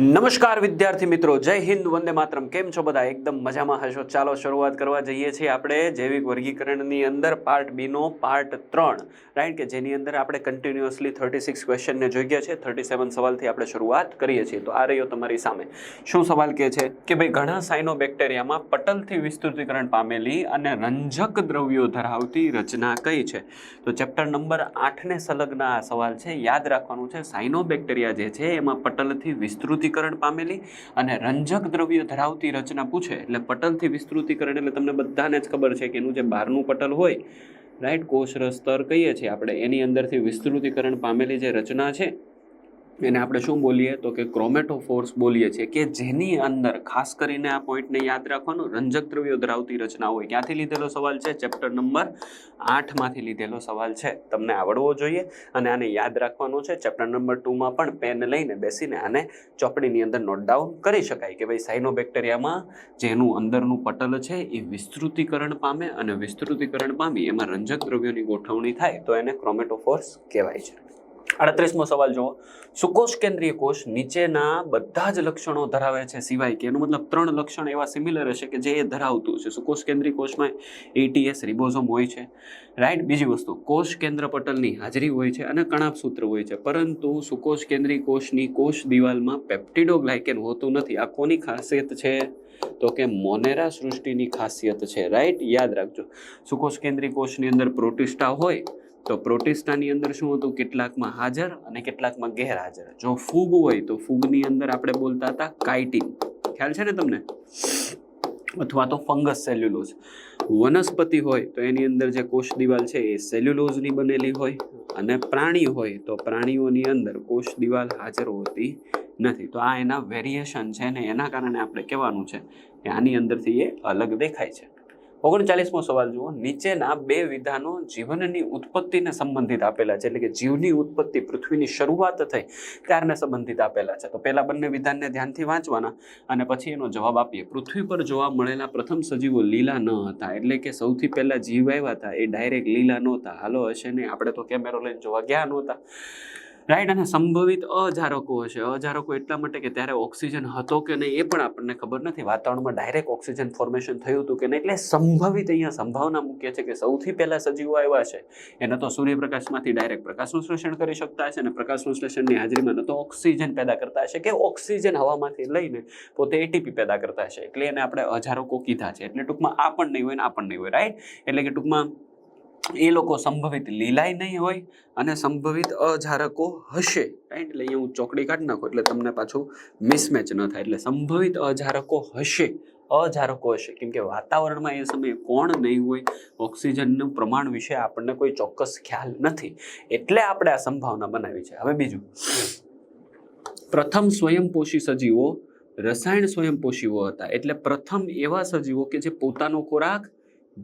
નમસ્કાર વિદ્યાર્થી મિત્રો, જય હિન્દ, વંદે માતરમ. કેમ છો બધા? એકદમ મજામાં હશો? ચાલો શરૂઆત કરવા જઈએ છીએ આપણે જૈવિક વર્ગીકરણની અંદર પાર્ટ બીનો પાર્ટ ત્રણ. રાઈટ કે જેની અંદર આપણે કન્ટિન્યુઅસલી થર્ટી સિક્સ ક્વેશ્ચનને જોઈ ગયા છે. થર્ટી સેવન સવાલથી આપણે શરૂઆત કરીએ છીએ. તો આ રહ્યો તમારી સામે. શું સવાલ કહે છે? કે ભાઈ, ઘણા સાઇનો બેક્ટેરિયામાં પટલથી વિસ્તૃતીકરણ પામેલી અને રંજક દ્રવ્યો ધરાવતી રચના કઈ છે? તો ચેપ્ટર નંબર આઠને સંલગ્ન આ સવાલ છે. યાદ રાખવાનું છે સાઇનો બેક્ટેરિયા જે છે, એમાં પટલથી વિસ્તૃતીકરણ પામેલી અને રંજક દ્રવ્ય ધરાવતી રચના પૂછે એટલે પટલથી વિસ્તૃતીકરણ એટલે તમને બધાને જ ખબર છે કે એનું જે બહારનું પટલ હોય રાઈટ કોષર સ્તર કહીએ છીએ આપણે, એની અંદરથી વિસ્તૃતીકરણ પામેલી જે રચના છે એને આપણે શું બોલીએ? તો કે ક્રોમેટોફોર્સ બોલીએ છીએ, કે જેની અંદર ખાસ કરીને આ પોઈન્ટને યાદ રાખવાનું, રંજક દ્રવ્યો ધરાવતી રચના હોય. ક્યાંથી લીધેલો સવાલ છે? ચેપ્ટર નંબર આઠમાંથી લીધેલો સવાલ છે. તમને આવડવો જોઈએ અને આને યાદ રાખવાનું છે. ચેપ્ટર નંબર ટુમાં પણ પેન લઈને બેસીને આને ચોપડીની અંદર નોટ ડાઉન કરી શકાય કે ભાઈ સાઇનોબેક્ટેરિયામાં જેનું અંદરનું પટલ છે એ વિસ્તૃતીકરણ પામે અને વિસ્તૃતીકરણ પામી. એમાં રંજક દ્રવ્યોની ગોઠવણી થાય તો એને ક્રોમેટોફોર્સ કહેવાય છે. અડત્રીસમો સવાલ જુઓ. સુકોષ કેન્દ્રીય કોષ નીચેના બધા જ લક્ષણો ધરાવે છે સિવાય કે એનો મતલબ ત્રણ લક્ષણ એવા સિમિલર હશે કે જે એ ધરાવતું છે. સુકોષ કેન્દ્રીય કોષમાં એટીએસ રિબોઝોમ હોય છે. રાઈટ બીજી વસ્તુ, કોષ કેન્દ્ર પટલની હાજરી હોય છે અને કણાપ સૂત્ર હોય છે. પરંતુ સુકોષ કેન્દ્રીય કોષની કોષ દિવાલમાં પેપ્ટિડોગ્લાયકેન હોતું નથી. આ કોની ખાસિયત છે? તો કે મોનેરા સૃષ્ટિની ખાસિયત છે. રાઈટ યાદ રાખજો. સુકોષ કેન્દ્રીય કોષની અંદર પ્રોટિસ્ટા હોય તો પ્રોટેસ્ટાની અંદર શું હતું? કેટલાકમાં હાજર અને કેટલાકમાં ગેરહાજર. જો ફૂગ હોય તો ફૂગની અંદર આપણે બોલતા હતા કાઇટિન. ખ્યાલ છે ને તમને? અથવા તો ફંગસ સેલ્યુલોઝ. વનસ્પતિ હોય તો એની અંદર જે કોષ દિવાલ છે એ સેલ્યુલોઝની બનેલી હોય અને પ્રાણી હોય તો પ્રાણીઓની અંદર કોષ દિવાલ હાજર હોતી નથી. તો આ એના વેરિએશન છે ને એના કારણે આપણે કહેવાનું છે કે આની અંદરથી એ અલગ દેખાય છે. ઓગણચાલીસમો સવાલ જુઓ. નીચેના બે વિધાનો જીવનની ઉત્પત્તિને સંબંધિત આપેલા છે. એટલે કે જીવની ઉત્પત્તિ પૃથ્વીની શરૂઆત થઈ ત્યારને સંબંધિત આપેલા છે. તો પહેલા બંને વિધાનને ધ્યાનથી વાંચવાના અને પછી એનો જવાબ આપીએ. પૃથ્વી પર જોવા મળેલા પ્રથમ સજીવો લીલા ન હતા. એટલે કે સૌથી પહેલા જીવ આવ્યા હતા. એ ડાયરેક્ટ લીલા નહોતા. હાલો હશે નહીં આપણે તો કેમેરો લઈને જોવા ગયા નહોતા. રાઈટ, અને સંભવિત અજારકો હશે. અજારકો એટલા માટે કે ત્યારે ઓક્સિજન હતો કે નહીં એ પણ આપણને ખબર નથી. વાતાવરણમાં ડાયરેક્ટ ઓક્સિજન ફોર્મેશન થયું હતું કે નહીં? એટલે સંભવિત અહીંયા સંભાવના મૂકીએ છે કે સૌથી પહેલાં સજીવો આવ્યા છે. એને તો સૂર્યપ્રકાશમાંથી ડાયરેક્ટ પ્રકાશ સંશ્લેષણ કરી શકતા હશે અને પ્રકાશ સંશ્લેષણની હાજરીમાં ન તો ઓક્સિજન પેદા કરતા હશે કે ઓક્સિજન હવામાંથી લઈને પોતે એટીપી પેદા કરતા હશે. એટલે એને આપણે અજારકો કીધા છે. એટલે ટૂંકમાં આ પણ નહીં હોય ને આ પણ નહીં હોય. રાઈટ? એટલે કે ટૂંકમાં એ લોકો સંભવિત લીલાય નહીં હોય અને સંભવિત અજારકો હશે. રાઈટ એટલે અહીંયા હું ચોકડી કાઢી નાખું, એટલે તમને પાછું મિસમેચ ન થાય. એટલે સંભવિત અજારકો હશે. અજારકો હશે. કેમ કે વાતાવરણમાં એ સમયે કોણ નહીં હોય, ઓક્સિજનનું પ્રમાણ વિશે આપણને કોઈ ચોક્કસ ખ્યાલ નથી. એટલે આપણે આ સંભાવના બનાવી છે. હવે બીજું. પ્રથમ સ્વયંપોષી સજીવો રસાયણ સ્વયંપોષીઓ હતા. એટલે પ્રથમ એવા સજીવો કે જે પોતાનો ખોરાક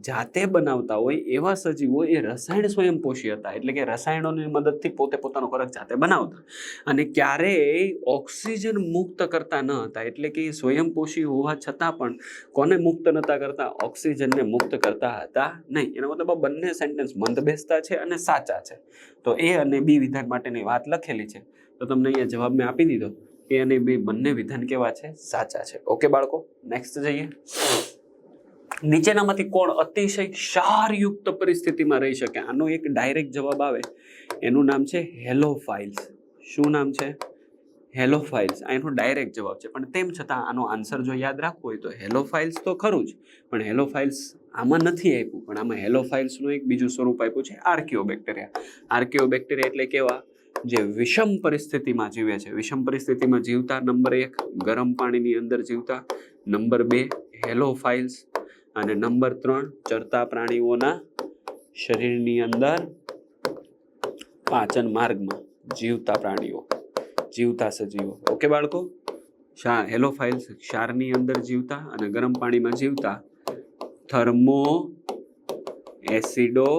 જાતે બનાવતા હોય એવા સજીવો એ રસાયણ સ્વયંપોષી હતા. એટલે કે રસાયણોની મદદથી પોતે પોતાનો ખોરાક જાતે બનાવતા. અને ક્યારેય ઓક્સિજન મુક્ત કરતા ન હતા. એટલે કે એ સ્વયંપોષી હોવા છતાં પણ કોને મુક્ત નતા કરતા? ઓક્સિજનને મુક્ત કરતા હતા નહીં. એનો મતલબ આ બંને સેન્ટેન્સ મંદ બેસતા છે અને સાચા છે. તો એ અને બી વિધાન માટેની વાત લખેલી છે. તો તમને અહીંયા જવાબ મેં આપી દીધો. એ અને બી બંને વિધાન કેવા છે? સાચા છે. ઓકે બાળકો નેક્સ્ટ જઈએ. નીચેનામાંથી કોણ અતિશય ક્ષારયુક્ત પરિસ્થિતિમાં રહી શકે? આનો એક ડાયરેક્ટ જવાબ આવે. એનું નામ છે હેલો ફાઇલ્સ શું નામ છે? હેલોફાઇલ્સ આ એનો ડાયરેક્ટ જવાબ છે. પણ તેમ છતાં આનો આન્સર જો યાદ રાખવો હોય તો હેલો ફાઇલ્સ તો ખરું જ. પણ હેલો ફાઇલ્સ આમાં નથી આપ્યું. પણ આમાં હેલો ફાઇલ્સનું એક બીજું સ્વરૂપ આપ્યું છે આર્કિયો બેક્ટેરિયા આર્કિયો બેક્ટેરિયા એટલે કેવા? જે વિષમ પરિસ્થિતિમાં જીવે છે. વિષમ પરિસ્થિતિમાં જીવતા નંબર એક, ગરમ પાણીની અંદર જીવતા. નંબર બે હેલોફાઇલ્સ અને નંબર ત્રણ, ચરતા પ્રાણીઓના શરીરની અંદર પાચન માર્ગમાં જીવતા પ્રાણીઓ, જીવતા સજીવો. ઓકે બાળકો? શા હેલોફાઇલ્સ ક્ષારની અંદર જીવતા અને ગરમ પાણીમાં જીવતા થર્મો એસિડો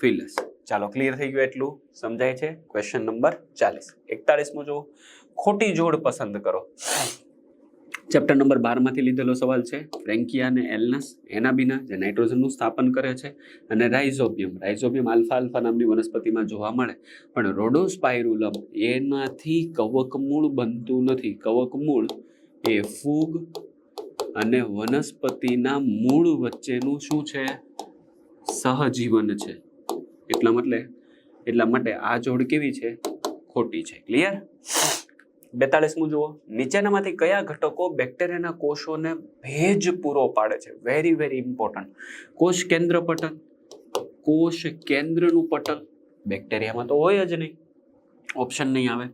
ફિલસ ચાલો ક્લિયર થઈ ગયું એટલું? સમજાય છે? ક્વેશ્ચન નંબર ચાલીસ. એકતાળીસમો જુઓ. ખોટી જોડ પસંદ કરો. ચેપ્ટર નંબર બારમાંથી લીધેલો સવાલ છે ફ્રેન્કિયા અને એલનસ એના બીના જે નાઇટ્રોજનનું સ્થાપન કરે છે અને રાઇઝોબિયમ રાઇઝોબિયમ આલ્ફા આલ્ફા નામની વનસ્પતિમાં જોવા મળે. પણ રોડોસ્પાયરુલમ એનાથી કવકમૂળ બનતું નથી. કવકમૂળ એ ફૂગ અને વનસ્પતિના મૂળ વચ્ચેનું શું છે? સહજીવન છે. એટલા મતલે, એટલા માટે આ જોડ કેવી છે? ખોટી છે. ક્લિયર બેતાળીસમું જુઓ. નીચેનામાંથી કયા ઘટકો બેક્ટેરિયાના કોષોને ભેજ પૂરો પાડે છે? વેરી વેરી ઇમ્પોર્ટન્ટ કોષ કેન્દ્ર પટલ. કોષ કેન્દ્રનું પટલ બેક્ટેરિયામાં તો હોય જ નહીં. ઓપ્શન નહીં આવે.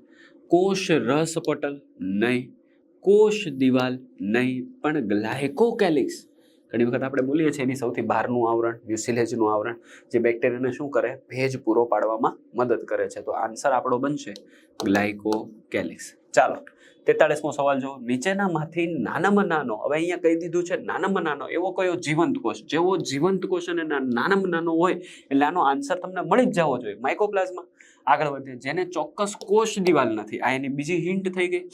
કોષ રસ પટલ નહીં. કોષ દિવાલ નહીં. પણ ગ્લાયકોકેલિક્સ ઘણી વખત આપણે બોલીએ છીએ એની સૌથી બહારનું આવરણ મ્યુસિલેજનું આવરણ, જે બેક્ટેરિયાને શું કરે? ભેજ પૂરો પાડવામાં મદદ કરે છે. તો આન્સર આપણો બનશે ગ્લાયકોકેલિક્સ ચાલો, તેતાળીસમો સવાલ જો નીચેનામાંથી નાનામાં નાનો, હવે અહીંયા કહી દીધું છે નાનામાં નાનો, એવો કયો જીવંત કોષ? જેવો જીવંત કોષ અને નાનામાં નાનો હોય, એટલે આનો આન્સર તમને મળી જ જવો જોઈએ. માઇકોપ્લાઝમાં આગળ વધીએ. જેને ચોક્કસ કોષ દિવાલ નથી. આ એની બીજી હિન્ટ થઈ ગઈ.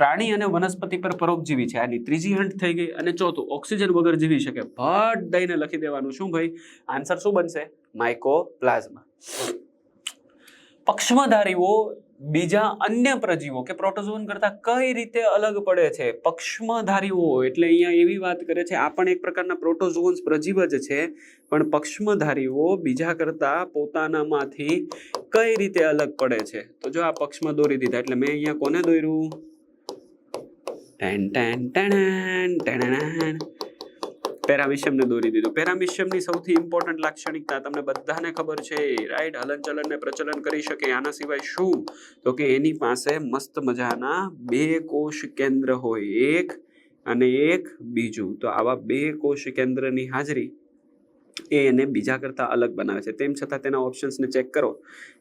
પ્રાણી અને વનસ્પતિ પર પરોપજીવી છે. આની ત્રીજી હંટ થઈ ગઈ અને ચોથું, ઓક્સિજન વગર જીવી શકે. ભટ દઈને લખી દેવાનું. શું ભાઈ? આન્સર શું બનશે? માઇકોપ્લાઝમા પક્ષમધારીઓ બીજા અન્ય પ્રજીવો કે પ્રોટોઝોન કરતા કઈ રીતે અલગ પડે છે? પક્ષ્મધારીઓ એટલે અહીંયા એવી વાત કરે છે, આ પણ એક પ્રકારના પ્રોટોઝોન્સ પ્રજીવ જ છે, પણ પક્ષ્મધારીઓ બીજા કરતા પોતાનામાંથી કઈ રીતે અલગ પડે છે? તો જો આ પક્ષમાં દોરી દીધા, એટલે મેં અહીંયા કોને દોર્યું? પેરામિશિયમને દોરી દીધું. પેરામિશિયમની સૌથી ઇમ્પોર્ટન્ટ લાક્ષણિકતા તમને બધાને ખબર છે. રાઈટ હલનચલન ને પ્રચલન કરી શકે. આના સિવાય શું? તો કે એની પાસે મસ્ત મજાના બે કોષ કેન્દ્ર હોય. એક અને એક બીજું. તો આવા બે કોષ કેન્દ્રની હાજરી એ એને બીજા કરતાં અલગ બનાવે છે. તેમ છતાં તેના ઓપ્શન્સને ચેક કરો,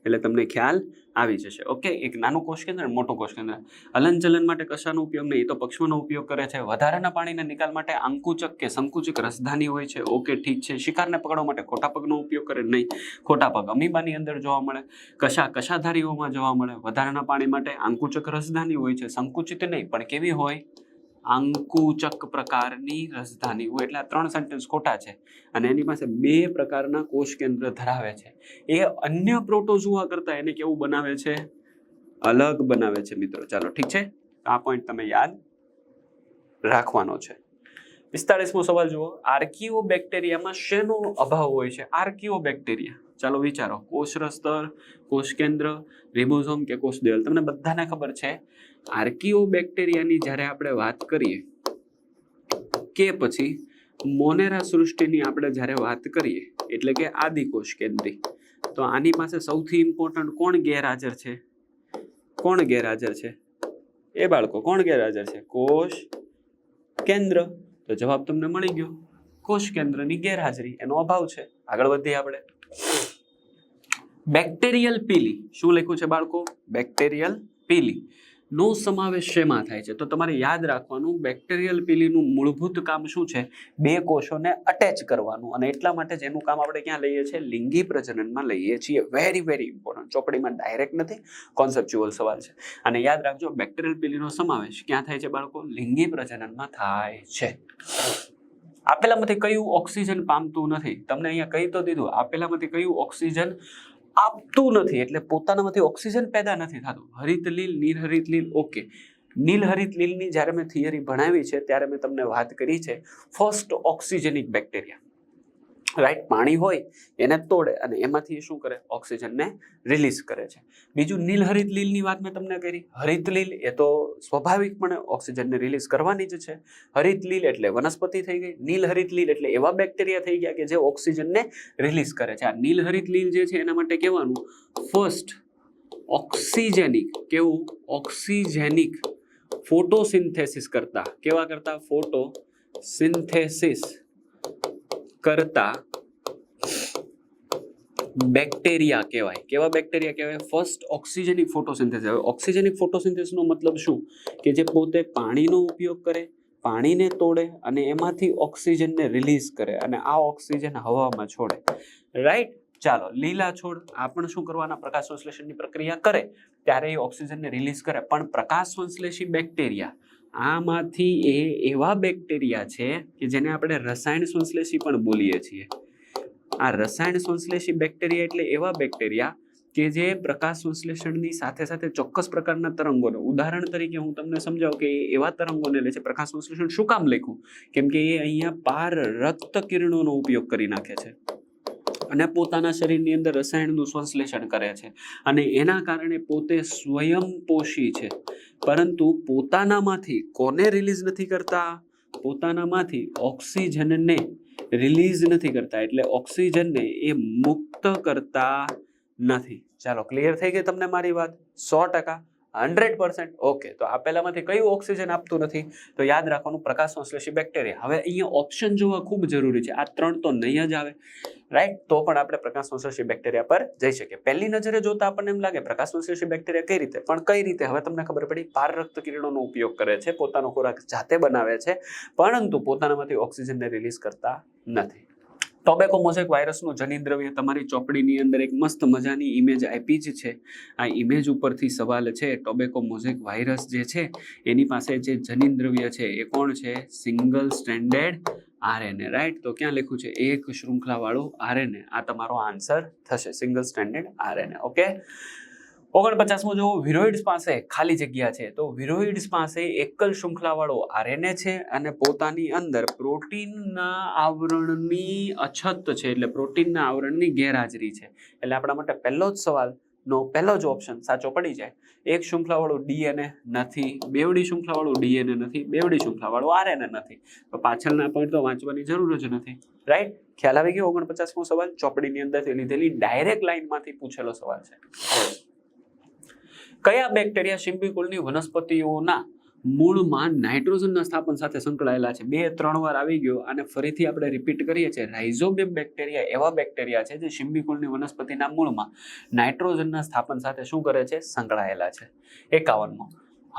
એટલે તમને ખ્યાલ આવી જશે. ઓકે એક નાનું કોષ કેન્દ્ર અને મોટું કોષ કેન્દ્ર. હલનચલન માટે કશાનો ઉપયોગ નહીં, એ તો પક્ષીઓનો ઉપયોગ કરે છે. વધારાના પાણીના નિકાલ માટે આંકુચક કે સંકુચક રસધાની હોય છે. ઓકે ઠીક છે. શિકારને પકડવા માટે ખોટા પગનો ઉપયોગ કરે નહીં. ખોટા પગ અમીબાની અંદર જોવા મળે. કશા કશાધારીઓમાં જોવા મળે. વધારાના પાણી માટે આંકુચક રસધાની હોય છે. સંકુચિત નહીં, પણ કેવી હોય? આંકુચક પ્રકારની રજધાની. હોય એટલે આ ત્રણ સેન્ટેન્સ ખોટા છે. અને એની પાસે બે પ્રકારના કોષ કેન્દ્ર ધરાવે છે. એ અન્ય પ્રોટોઝુઆ કરતા એને કેવું બનાવે છે? અલગ બનાવે છે મિત્રો. ચાલો, ઠીક છે? આ પોઈન્ટ તમે યાદ રાખવાનો છે. પિસ્તાળીસમો સવાલ જુઓ. આર્કિયો બેક્ટેરિયામાં શેનો અભાવ હોય છે? આર્કિયો બેક્ટેરિયા ચાલો વિચારો, કોષ સ્તર કોષ કેન્દ્ર, રિબોઝોમ કે કોષ દેવલ તમને બધાને ખબર છે આર્કિયો બેક્ટેરિયાની જ્યારે આપણે વાત કરીએ, કે પછી મોનેરા સૃષ્ટિની આપણે જ્યારે વાત કરીએ, એટલે કે આદિકોષ કેન્દ્રી, તો આની પાસે સૌથી ઇમ્પોર્ટન્ટ કોણ ગેરહાજર છે? કોણ ગેરહાજર છે? એ બાળકો, કોણ ગેરહાજર છે? કોષ કેન્દ્ર. તો જવાબ તમને મળી ગયો, કોષ કેન્દ્રની ગેરહાજરી, એનો અભાવ છે. આગળ વધીએ આપણે. બેક્ટેરિયલ પીલી શું લખ્યું છે બાળકો? બેક્ટેરિયલ પીલી નો સમાવેશ શેમાં થાય છે? તો તમારે યાદ રાખવાનું બેક્ટેરિયલ પીલીનું મૂળભૂત કામ શું છે? બે કોષોને અટેચ કરવાનું. અને એટલા માટે જેનું કામ આપણે ક્યાં લઈએ છીએ? લિંગી પ્રજનનમાં લઈએ છીએ. વેરી વેરી ઇમ્પોર્ટન્ટ ચોપડીમાં ડાયરેક્ટ નથી કોન્સેપ્ચ્યુઅલ સવાલ છે. અને યાદ રાખજો બેક્ટેરિયલ પીલીનો સમાવેશ ક્યાં થાય છે બાળકો? લિંગી પ્રજનનમાં થાય છે. આપેલામાંથી કયું ઓક્સિજન પામતું નથી? તમને અહીંયા કહી તો દીધું, આપેલામાંથી કયું ઓક્સિજન આપતું નથી? એટલે પોતાનામાંથી ઓક્સિજન પેદા નથી થતું. હરિત લીલ, નિર્હરિત લીલ ઓકે નીલહરિત લીલની જ્યારે મેં થિયરી ભણાવી છે, ત્યારે મેં તમને વાત કરી છે ફર્સ્ટ ઓક્સિજનિક બેક્ટેરિયા રાઈટ? પાણી હોય, એને તોડે અને એમાંથી શું કરે? ઓક્સિજનને રિલીઝ કરે છે. બીજું નીલહરિત લીલની વાત મેં તમને કરી. હરિત લીલ એ તો સ્વાભાવિકપણે ઓક્સિજનને રિલીઝ કરવાની જ છે. હરિત લીલ એટલે વનસ્પતિ થઈ ગઈ. નીલહરિત લીલ એટલે એવા બેક્ટેરિયા થઈ ગયા કે જે ઓક્સિજનને રિલીઝ કરે છે. આ નીલહરિત લીલ જે છે એના માટે કહેવાનું ફર્સ્ટ ઓક્સિજેનિક કેવું? ઓક્સિજેનિક ફોટોસિન્થેસિસ કરતા. કેવા કરતા? ફોટો સિન્થેસિસ કરતા બેક્ટેરિયા કહેવાય. કેવા બેક્ટેરિયા કહેવાય? ફર્સ્ટ ઓક્સિજનિક ફોટોસિન્થેસિસ હવે ઓક્સિજનિક ફોટોસિન્થેસિસનો મતલબ શું? કે જે પોતે પાણીનો ઉપયોગ કરે, પાણીને તોડે અને એમાંથી ઓક્સિજનને રિલીઝ કરે અને આ ઓક્સિજન હવામાં છોડે. રાઈટ ચાલો, લીલા છોડ આ પણ શું કરવાના? પ્રકાશ સંશ્લેષણની પ્રક્રિયા કરે, ત્યારે એ ઓક્સિજનને રિલીઝ કરે. પણ પ્રકાશ સંશ્લેષી બેક્ટેરિયા આમાંથી એ એવા બેક્ટેરિયા છે કે જેને આપણે રસાયણ સંશ્લેષી પણ બોલીએ છીએ. આ રસાયણ સંશ્લેષી બેક્ટેરિયા એટલે એવા બેક્ટેરિયા કે જે પ્રકાશ સંશ્લેષણની સાથે સાથે ચોક્કસ પ્રકારના તરંગોનો, ઉદાહરણ તરીકે હું તમને સમજાવું કે એવા તરંગોને લે છે, પ્રકાશ સંશ્લેષણ શું કામ લખ્યું? કેમ કે એ અહીંયા પાર રક્ત કિરણોનો ઉપયોગ કરી નાખે છે. અને પોતાના શરીરની અંદર રસાયણનું સંશ્લેષણ કરે છે. અને એના કારણે પોતે સ્વયંપોષી છે. પરંતુ પોતાનામાંથી કોને રિલીઝ નથી કરતા? પોતાનામાંથી ઓક્સિજનને રિલીઝ નથી કરતા. એટલે ઓક્સિજનને એ મુક્ત કરતા નથી. ચાલો ક્લિયર થઈ ગઈ તમને મારી વાત? સો ટકા. Hundred percent. ઓકે, તો આપેલામાંથી કયું ઓક્સિજન આપતું નથી? તો યાદ રાખવાનું પ્રકાશ સંશ્લેષી બેક્ટેરિયા. હવે અહીંયા ઓપ્શન જોવા ખૂબ જરૂરી છે. આ ત્રણ તો નહીં જ આવે. રાઈટ? તો પણ આપણે પ્રકાશ સંશ્લેષી બેક્ટેરિયા પર જઈ શકીએ. પહેલી નજરે જોતા આપણને એમ લાગે, પ્રકાશ સંશ્લેષી બેક્ટેરિયા કઈ રીતે? પણ કઈ રીતે? હવે તમને ખબર પડી, પાર રક્ત કિરણોનો ઉપયોગ કરે છે. પોતાનો ખોરાક જાતે બનાવે છે. પરંતુ પોતાનામાંથી ઓક્સિજનને રિલીઝ કરતા નથી. ટોબેકો મોઝેક વાયરસનું જનીદ્રવ્ય તમારી ચોપડીની અંદર એક મસ્ત મજાની ઇમેજ આપી જ છે. આ ઇમેજ ઉપરથી સવાલ છે ટોબેકો મોઝેક વાયરસ જે છે, એની પાસે જે જનીદ્રવ્ય છે, એ કોણ છે? સિંગલ સ્ટેન્ડર્ડ આરએનએ રાઈટ તો ક્યાં લખ્યું છે? એક શૃંખલાવાળું આરએનએ આ તમારો આન્સર થશે સિંગલ સ્ટેન્ડર્ડ આરએનએ ઓકે ઓગણપચાસમો જો વિરોઇડ્સ પાસે ખાલી જગ્યા છે, તો વિરોઇડ્સ પાસે એકલ શૃંખલાવાળો આરએનએ છે અને પોતાની અંદર પ્રોટીનના આવરણની અછત છે, એટલે પ્રોટીનના આવરણની ગેરહાજરી છે. એટલે આપણા માટે પહેલો જ સવાલનો પહેલો જ ઓપ્શન સાચો પડી જાય. એક શૃંખલાવાળું ડીએનએ નથી, બેવડી શૃંખલાવાળું ડીએનએ નથી, બેવડી શૃંખલાવાળું આરએનએ નથી. તો પાછળના પોઈન્ટ તો વાંચવાની જરૂર જ નથી. રાઈટ ખ્યાલ આવી ગયો ઓગણપચાસમો સવાલ? ચોપડીની અંદરથી લીધેલી ડાયરેક્ટ લાઈનમાંથી પૂછેલો સવાલ છે. કયા બેક્ટેરિયા શિંપીકુળની વનસ્પતિઓના મૂળમાં નાઇટ્રોજનના સ્થાપન સાથે સંકળાયેલા છે? બે, ત્રણ વાર આવી ગયો અને ફરીથી આપણે રિપીટ કરીએ છીએ. રાઇઝોબિયમ બેક્ટેરિયા એવા બેક્ટેરિયા છે જે શિંબીકુળની વનસ્પતિના મૂળમાં નાઇટ્રોજનના સ્થાપન સાથે શું કરે છે? સંકળાયેલા છે. એકાવનમો.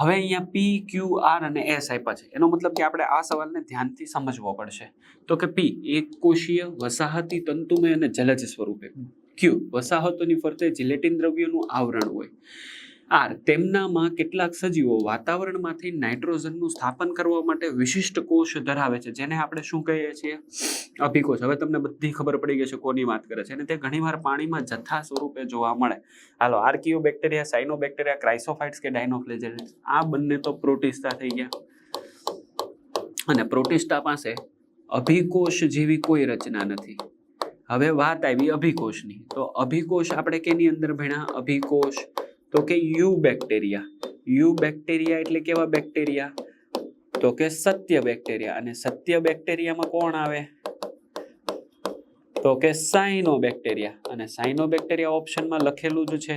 હવે અહીંયા પી ક્યુ આર અને એસ આપ્યા છે. એનો મતલબ કે આપણે આ સવાલને ધ્યાનથી સમજવો પડશે. તો કે પી એક કોષીય વસાહતી તંતુમય અને જલજ સ્વરૂપે. ક્યુ વસાહતોની ફરતે જિલેટિન દ્રવ્યોનું આવરણ હોય. આર તેમનામાં કેટલાક સજીવો વાતાવરણમાંથી નાઇટ્રોજનનું સ્થાપન કરવા માટે વિશિષ્ટ કોષ ધરાવે છે, જેને આપણે શું કહીએ છીએ? અભિકોષ. હવે તમને બધી ખબર પડી ગઈ છે કોની વાત કરે છે, અને તે ઘણીવાર પાણીમાં જથ્થા સ્વરૂપે જોવા મળે. હાલો આર્કિયો બેક્ટેરિયા સાઇનો બેક્ટેરિયા ક્રાઇસોફાઇટ્સ કે ડાયનોફ્લેજેલિસ આ બંને તો પ્રોટિસ્ટા થઈ ગયા. અને પ્રોટિસ્ટા પાસે અભિકોષ જેવી કોઈ રચના નથી. હવે વાત આવી અભિકોષની. તો અભિકોષ આપણે કેની અંદર ભણ્યા? અભિકોષ તો કે યુ બેક્ટેરિયા. યુ બેક્ટેરિયા એટલે કેવા બેક્ટેરિયા? તો કે સત્ય બેક્ટેરિયા. અને સત્ય બેક્ટેરિયામાં કોણ આવે? તો કે સાઇનો બેક્ટેરિયા અને સાઇનો બેક્ટેરિયા ઓપ્શનમાં લખેલું જ છે.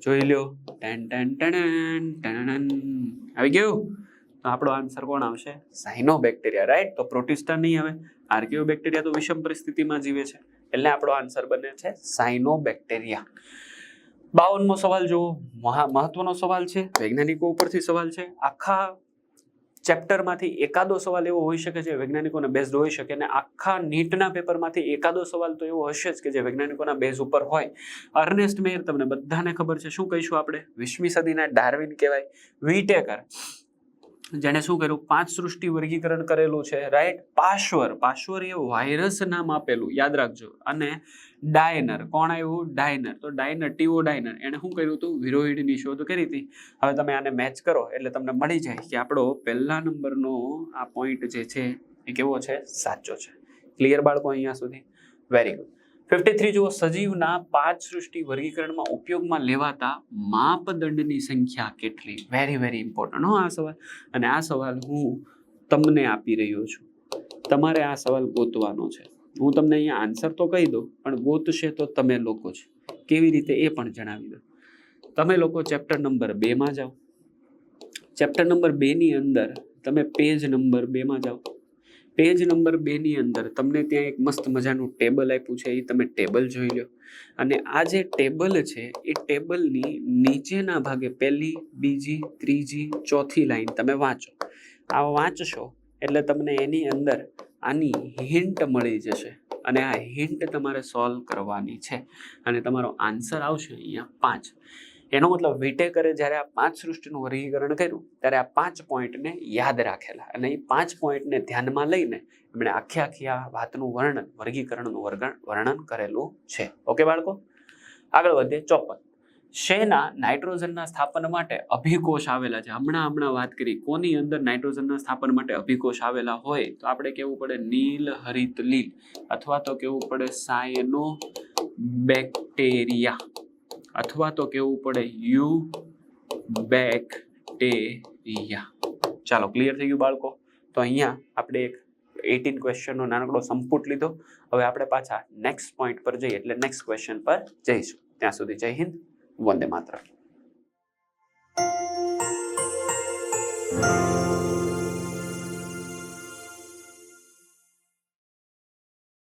જોઈ લ્યો. ટેન ટેન ટેન ટેન આવી ગયું? તો આપણો આન્સર કોણ આવશે? Cyanobacteria right? તો પ્રોટિસ્ટા નહીં આવે. આર્કિયો બેક્ટેરિયા તો વિષમ પરિસ્થિતિમાં જીવે છે. એટલે આપણો આન્સર બને છે સાઇનો બેક્ટેરિયા બાવનમો સવાલ જુઓ. મહા, મહત્વનો સવાલ છે. વૈજ્ઞાનિકો ઉપરથી સવાલ છે. આખા ચેપ્ટરમાંથી એકાદો સવાલ એવો હોઈ શકે છે વૈજ્ઞાનિકોના બેઝડ હોઈ શકે અને આખા નીટના પેપરમાંથી એકાદો સવાલ તો એવો હશે જ કે જે વૈજ્ઞાનિકોના બેઝ ઉપર હોય. અર્નેસ્ટ મેયર તમને બધાને ખબર છે. શું કહીશું આપણે? વીસમી સદીના ડાર્વિન કહેવાય. વિટેકર. જેણે શું કર્યું? પાંચ સૃષ્ટિ વર્ગીકરણ કરેલું છે રાઈટ પાશ્વર. પાશ્વર એ વાયરસ નામ આપેલું, યાદ રાખજો. અને ડાયનર. કોણ આવ્યું? ડાયનર. તો ડાયનર ટીઓ ડાયનર એણે શું કર્યું હતું? વિરોઇડની શોધ કરી હતી. હવે તમે આને મેચ કરો, એટલે તમને મળી જાય કે આપણો પહેલા નંબરનો આ પોઈન્ટ જે છે, એ કેવો છે? સાચો છે. ક્લિયર બાળકો અહીંયા સુધી? વેરી ગુડ ફિફ્ટી થ્રી જુઓ, સજીવના પાંચ સૃષ્ટિ વર્ગીકરણમાં ઉપયોગમાં લેવાતા માપદંડની સંખ્યા કેટલી? વેરી વેરી ઇમ્પોર્ટન્ટ હો, આ સવાલ. અને આ સવાલ હું તમને આપી રહ્યો છું. તમારે આ સવાલ ગોતવાનો છે. હું તમને અહીંયા આન્સર તો કહી દઉં, પણ ગોતશે તો તમે લોકો છે કેવી રીતે એ પણ જણાવી દો તમે લોકો ચેપ્ટર નંબર બેમાં જાઓ. ચેપ્ટર નંબર બેની અંદર તમે પેજ નંબર બેમાં જાઓ. પેજ નંબર બેની અંદર તમને ત્યાં એક મસ્ત મજાનું ટેબલ આપ્યું છે, એ તમે ટેબલ જોઈ લો. અને આ જે ટેબલ છે, એ ટેબલની નીચેના ભાગે પહેલી, બીજી, ત્રીજી, ચોથી લાઈન તમે વાંચો. આ વાંચશો એટલે તમને એની અંદર આની હિન્ટ મળી જશે અને આ હિન્ટ તમારે સોલ્વ કરવાની છે. અને તમારો આન્સર આવશે અહીંયા પાંચ. એનો મતલબ વિટેકરે જ્યારે આ પાંચ સૃષ્ટિનું વર્ગીકરણ કર્યું, ત્યારે આ પાંચ પોઈન્ટને યાદ રાખેલા. અને એ પાંચ પોઈન્ટને ધ્યાનમાં લઈને એમણે આખી આખી આ વાતનું વર્ણન, વર્ગીકરણનું વર્ણન કરેલું છે. ઓકે, બાળકો? આગળ વધીએ, ચોપન. શેના નાઇટ્રોજનના સ્થાપન માટે અભિકોષ આવેલા છે? હમણાં હમણાં વાત કરી. કોની અંદર નાઇટ્રોજનના સ્થાપન માટે અભિકોષ આવેલા હોય? તો આપણે કેવું પડે? નીલ, હરિત લીલ. અથવા તો કેવું પડે? Cyanobacteria. અથવા તો કેવું પડે યુ બેક ટેરિયા ચાલો ક્લિયર થઈ ગયું બાળકો? તો અહીંયા આપણે એક એટીન ક્વેશ્ચનનો નાનકડો સંપુટ લીધો. હવે આપણે પાછા નેક્સ્ટ પોઈન્ટ પર જઈએ, એટલે નેક્સ્ટ ક્વેશ્ચન પર જઈશું. ત્યાં સુધી જય હિન્દ, વંદે માતરમ.